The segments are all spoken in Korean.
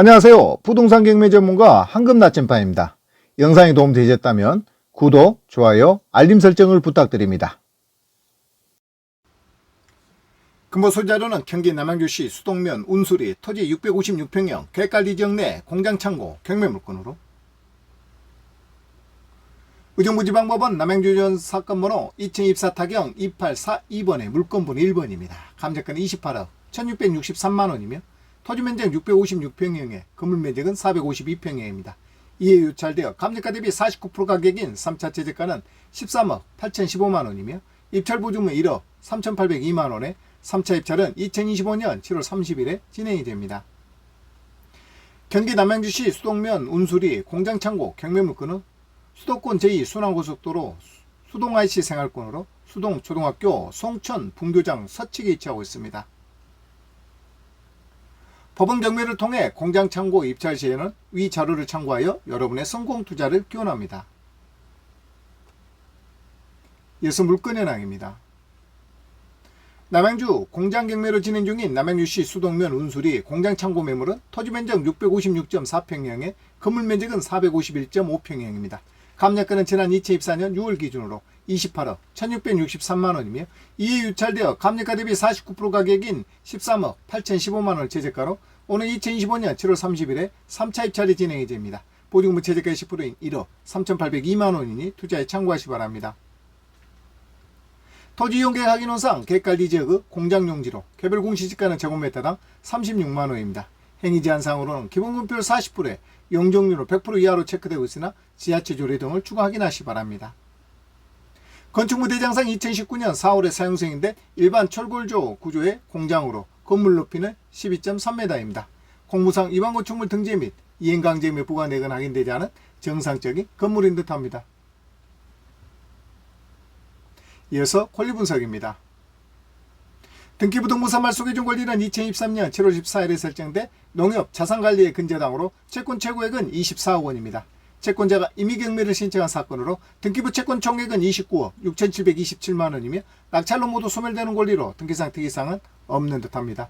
안녕하세요. 부동산 경매 전문가 황금 나침반입니다. 영상이 도움되셨다면 구독, 좋아요, 알림 설정을 부탁드립니다. 근무 소자료는 경기 남양주시 수동면 운수리 토지 656평형 계획관리 지역 내 공장 창고 경매 물건으로 의정부지방법원 남양주전 사건 번호 2024 타경 2842번의 물건번호 1번입니다. 감정가는 28억 1663만 원이며 토지 면적 656평형에 건물 면적은 452평형입니다. 이에 유찰되어 감정가 대비 49% 가격인 3차 최저가는 13억 8015만 원이며 입찰 보증은 1억 3802만 원에 3차 입찰은 2025년 7월 30일에 진행이 됩니다. 경기 남양주시 수동면 운수리 공장창고 경매물건은 수도권 제2순환고속도로 수동 IC 생활권으로 수동 초등학교 송천 분교장 서측에 위치하고 있습니다. 법원 경매를 통해 공장 창고 입찰 시에는 위 자료를 참고하여 여러분의 성공 투자를 기원합니다. 이어서 물건 현황입니다. 남양주 공장 경매로 진행 중인 남양주시 수동면 운수리 공장 창고 매물은 토지 면적 656.4평형에 건물 면적은 451.5평형입니다. 감약가는 지난 2024년 6월 기준으로 28억 1663만 원이며 이에 유찰되어 감약가 대비 49% 가격인 13억 8015만 원 최저가로 오늘 2025년 7월 30일에 3차 입찰이 진행이 됩니다. 보증금 최저가 10%인 1억 3802만 원이니 투자에 참고하시 바랍니다. 토지 이용 계획 확인원상 계획관리 지역의 공장용지로 개별 공시지가는 제곱미터당 36만 원입니다. 행위 제한상으로는 기본금표 40%에 용적률은 100% 이하로 체크되고 있으나 지하철 조례 등을 추가 확인하시 바랍니다. 건축물 대장상 2019년 4월에 사용승인데 일반 철골조 구조의 공장으로 건물 높이는 12.3m입니다. 공무상 일반 건축물 등재 및 이행강제물 부과 내건 확인되지 않은 정상적인 건물인 듯합니다. 이어서 권리 분석입니다. 등기부등본사 말소기준 권리는 2023년 7월 14일에 설정돼 농협 자산관리의 근저당으로 채권 최고액은 24억 원입니다. 채권자가 임의경매를 신청한 사건으로 등기부 채권 총액은 29억 6,727만 원이며 낙찰로 모두 소멸되는 권리로 등기상 특이사항은 없는 듯합니다.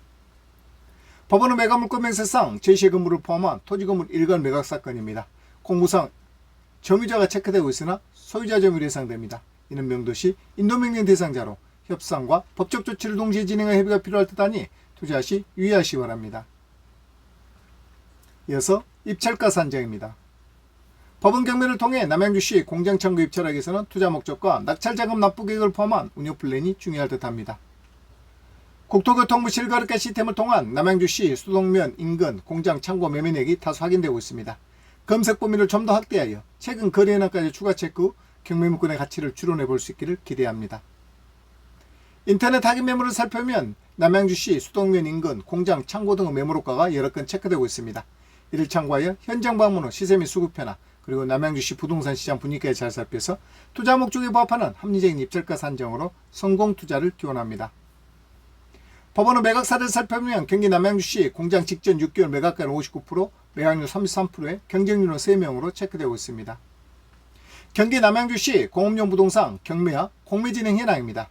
법원은 매각물권 명세상 제시의 건물을 포함한 토지건물 일간 매각 사건입니다. 공무상 점유자가 체크되고 있으나 소유자 점유로 예상됩니다. 이는 명도시 인도명령 대상자로 협상과 법적 조치를 동시에 진행할 협의가 필요할 듯하니 투자 시 유의하시 바랍니다. 이어서 입찰가 산정입니다. 법원 경매를 통해 남양주시 공장 창고 입찰하기 위해서는 투자 목적과 낙찰 자금 납부 계획을 포함한 운영 플랜이 중요할 듯합니다. 국토교통부 실거래가 시스템을 통한 남양주시 수동면 인근 공장 창고 매매액이 다수 확인되고 있습니다. 검색 범위를 좀 더 확대하여 최근 거래 현황까지 추가 체크 후 경매물건의 가치를 추론해 볼 수 있기를 기대합니다. 인터넷 확인 매물을 살펴보면 남양주시 수동면 인근 공장 창고 등의 매물호가가 여러 건 체크되고 있습니다. 이를 참고하여 현장 방문 후 시세 및 수급 변화 그리고 남양주시 부동산 시장 분위기에 잘 살펴서 투자 목적에 부합하는 합리적인 입찰가 산정으로 성공 투자를 기원합니다. 법원은 매각사를 살펴보면 경기 남양주시 공장 직전 6개월 매각가는 59%, 매각률 33%에 경쟁률은 3명으로 체크되고 있습니다. 경기 남양주시 공업용 부동산 경매와 공매 진행 현황입니다.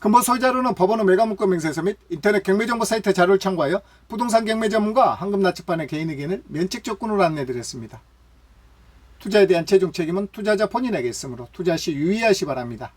근본 소유자료는 법원의 매각물건 명세서 및 인터넷 경매정보 사이트 자료를 참고하여 부동산 경매 전문가 황금나치판의 개인 의견을 면책 조건으로 안내드렸습니다. 투자에 대한 최종 책임은 투자자 본인에게 있으므로 투자 시 유의하시 바랍니다.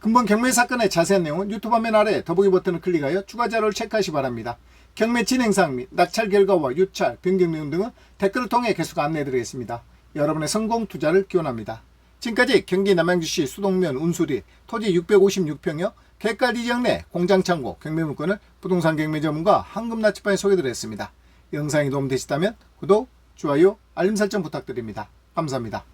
근본 경매 사건의 자세한 내용은 유튜브 화면 아래 더보기 버튼을 클릭하여 추가 자료를 체크하시 바랍니다. 경매 진행사항 및 낙찰 결과와 유찰, 변경 내용 등은 댓글을 통해 계속 안내드리겠습니다. 여러분의 성공 투자를 기원합니다. 지금까지 경기 남양주시 수동면 운수리 토지 656평형 객관리 지역 내 공장 창고 경매 물건을 부동산 경매 전문가 황금나치판에 소개드렸습니다. 영상이 도움되셨다면 구독, 좋아요, 알림 설정 부탁드립니다. 감사합니다.